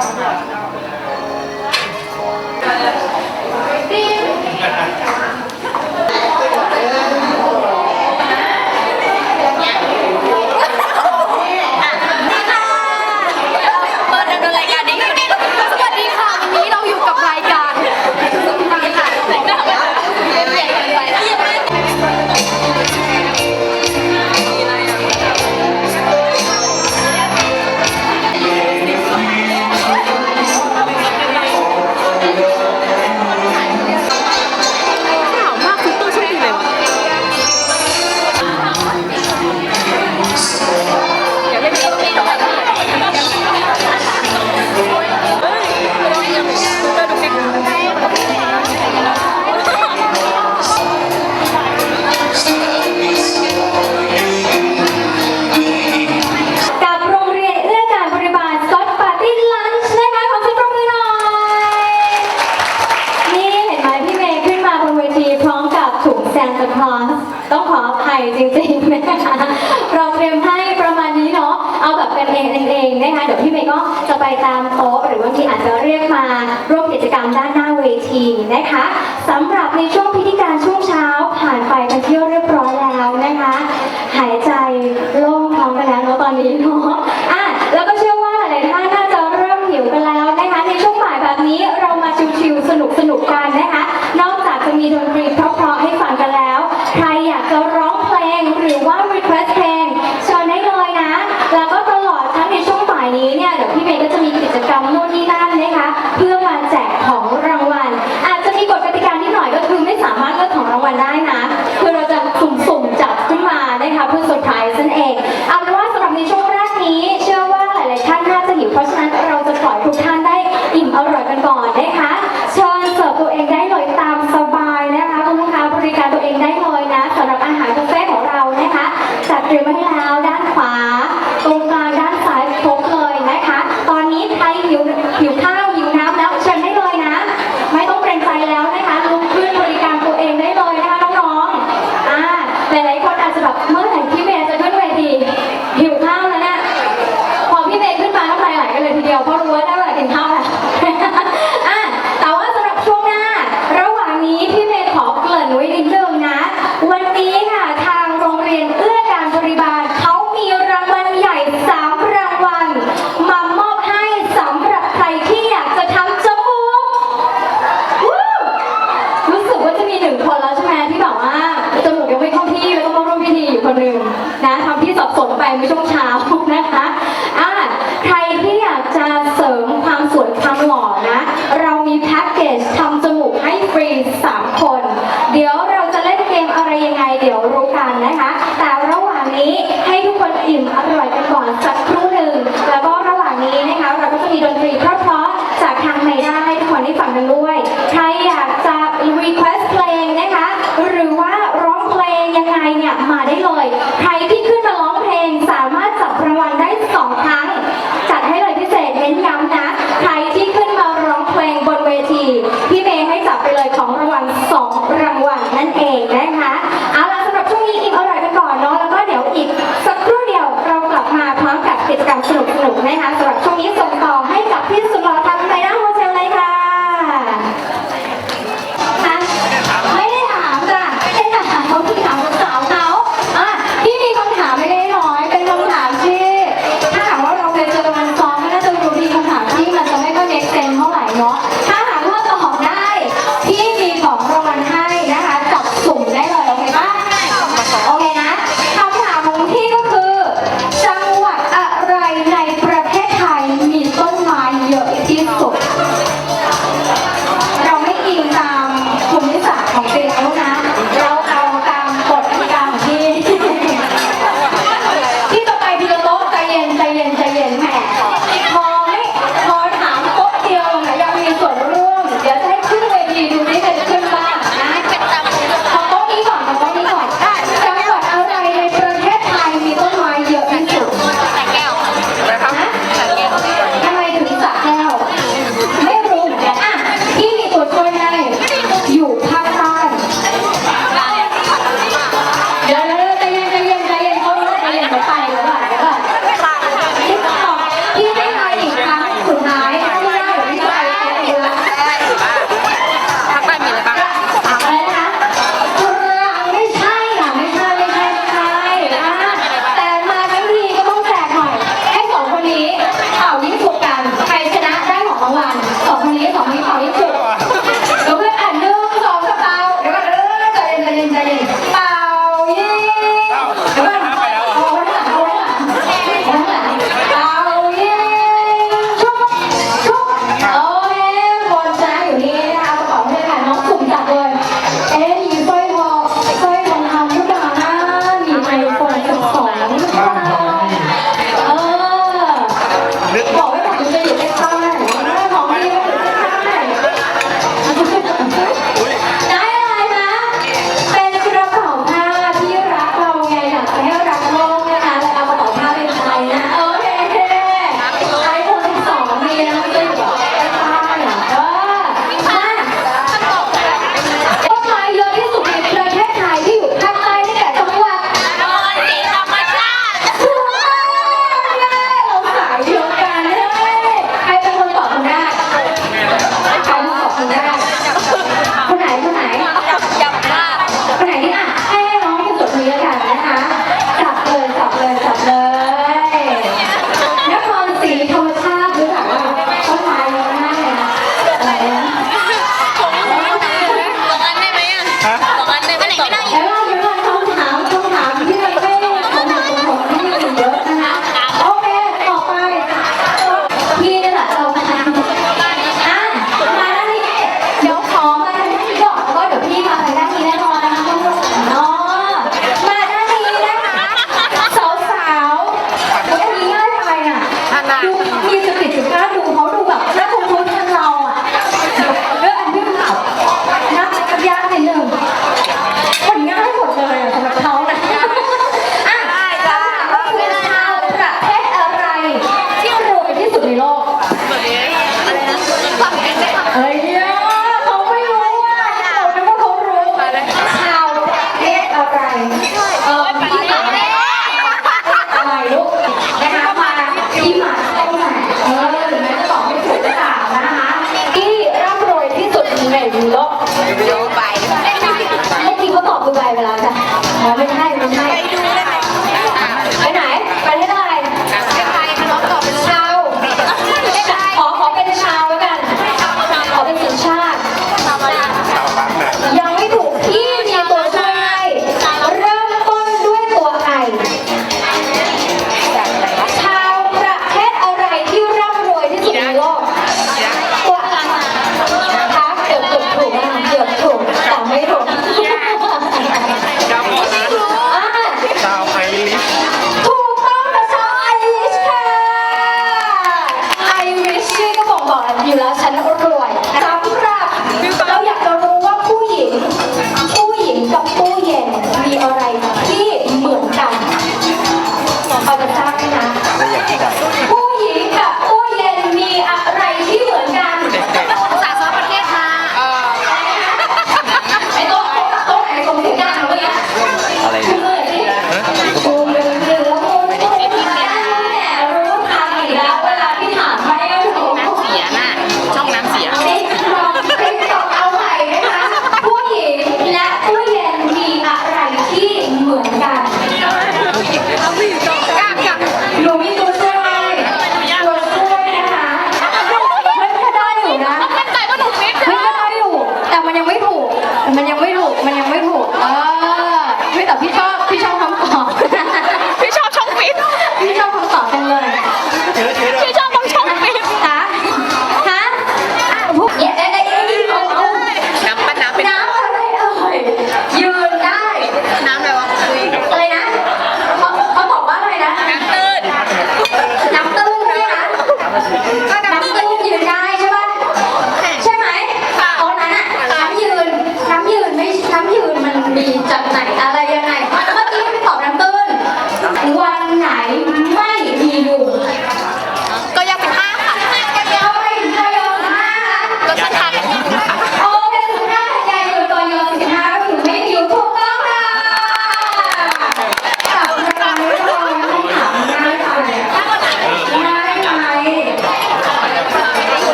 Yeah. นะคะ แต่ระหว่างนี้ให้ทุกคนอิ่มอร่อยกันก่อน Wow.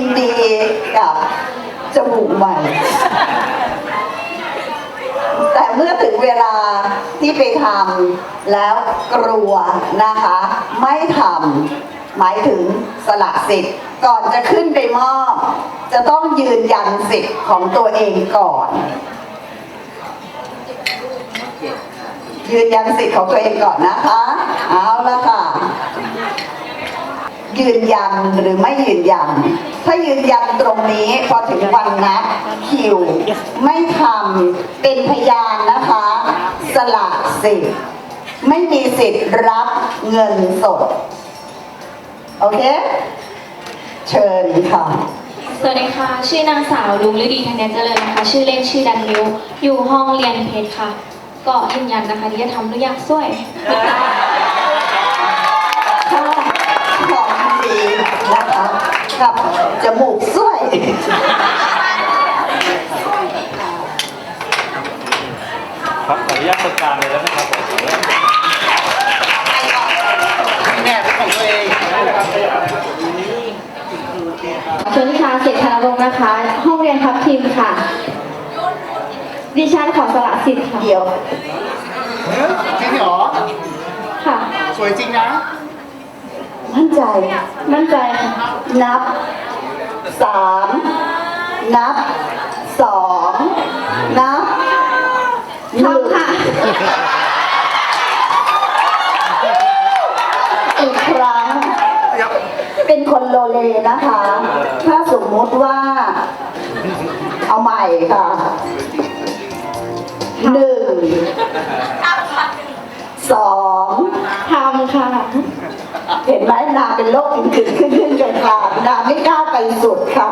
นดีกับจมูกใหม่ แต่เมื่อถึงเวลาที่ไปทำแล้วกลัวนะคะ ไม่ทำหมายถึงสละสิทธิ์ก่อนจะขึ้นไปมอบ จะต้องยืนยันสิทธิ์ของตัวเองก่อนยืนยันสิทธิ์ของตัวเองก่อนนะคะ เอาละค่ะ ยืนยันหรือไม่ยืนยัน ถ้ายืนยันตรงนี้พอถึงวันนัดคิว ไม่ทำเป็นพยานนะคะ สละสิทธิ์ไม่มีสิทธิ์รับเงินสด โอเค เชิญค่ะสวัสดีค่ะ ชื่อนางสาวลุงฤดีธัญเจริญนะคะ ชื่อเล่นชื่อดันมิว อยู่ห้องเรียนเพชรค่ะ ก็ยืนยันนะคะที่จะทำด้วยยากช่วย นะคะกับจมูกสวย ครับขออนุญาตประการเลยแล้วนะครับผมแม่เป็นของตัวเองชนทิชาเศรษฐานรงค์นะคะ ห้องเรียนทับทิมค่ะ ดิฉันขอสละสิทธิ์ค่ะเดี๋ยว จริงเหรอ ค่ะ สวยจริงนะ มั่นใจ มั่นใจค่ะนับสามนับสองนับหนึ่งทำค่ะอีกครั้ง เป็นคนโลเลนะคะ ถ้าสมมุติว่า เอาใหม่ค่ะหนึ่งสองทำค่ะ เห็นไหมนาเป็นโรคขึ้นขึ้นขึ้นกันค่ะนาไม่กล้าไปสุดค่ะ